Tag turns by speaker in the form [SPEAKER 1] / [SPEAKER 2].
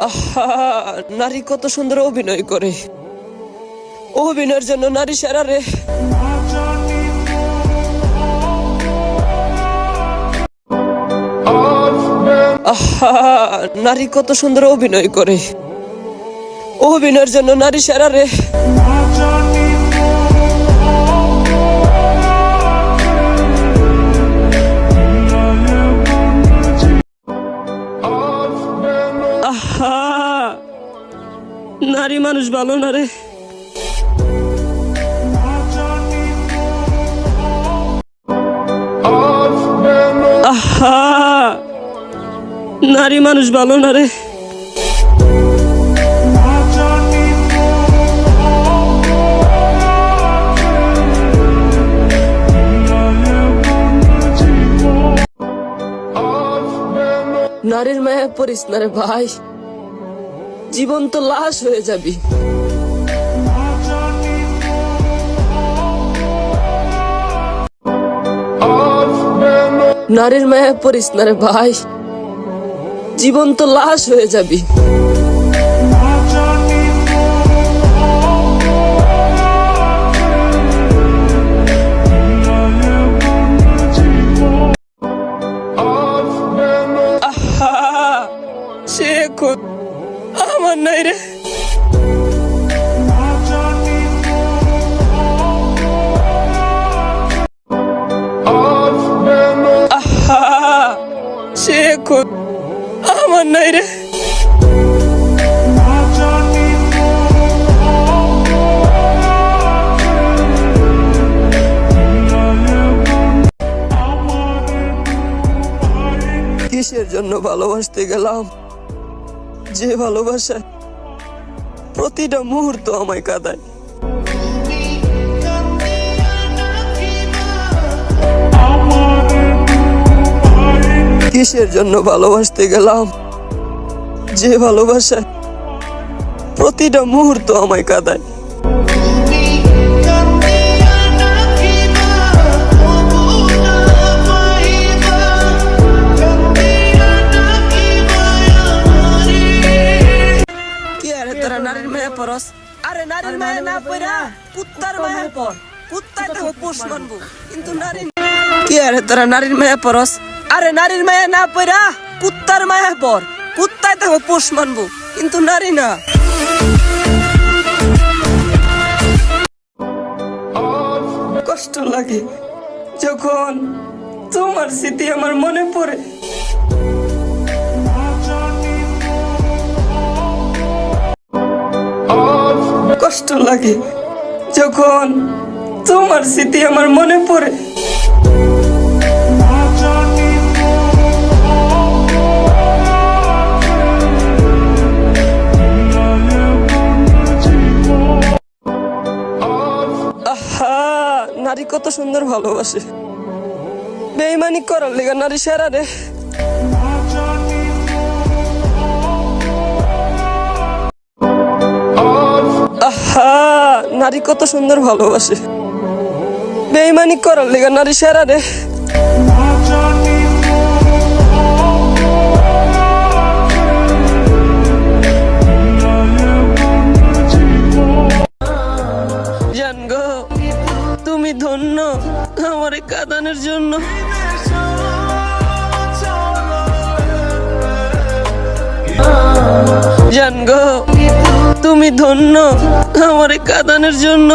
[SPEAKER 1] আহা, নারী কত সুন্দর অভিনয় করে। অভিনয়ের জন্য নারী সেরা রে। আহা, নারী কত সুন্দর অভিনয় করে। অভিনয়ের জন্য নারী সেরা রে। নারী মানুষ ভালো না রে। আহা, নারী মানুষ ভালো না রে। নারীর মায়া পড়িস না রে ভাই। জীবন তো লাশ হয়ে যাবি। নারীর মায়া পড়িস না রে ভাই। জীবন তো লাশ হয়ে যাবি। সে আমার নাই রে। সে আমার নাই রে। কিসের জন্য ভালোবাসতে গেলাম? যে ভালোবাসা প্রতিটা মুহূর্ত আমায় কাঁদায়। কিসের জন্য ভালোবাসতে গেলাম? যে ভালোবাসা প্রতিটা মুহূর্ত আমায় কাঁদায়। পরস। আরে নারীর মায়া না পড়া কুত্তার মায়া পর। মানবো কিন্তু নারী কি আরে তোরা নারীর মায়া পরস? আরে নারীর মায়া না পড়া কুত্তার মায়া পর। মানবো কিন্তু নারী না। কষ্ট লাগে যখন তোমার স্মৃতি আমার মনে পড়ে। কষ্ট লাগে। যখন তোমার স্মৃতি আমার মনে পড়ে। নারী কত সুন্দর ভালোবাসে। বেইমানি করার লেগে নারী সেরা রে। নারী কত সুন্দর ভালোবাসে। বেইমানি করার লেগা নারী সেরা রে। তুমি ধন্য আমার এই জন্য। জান গো তুমি ধন্য আমার কাঁদানের জন্য।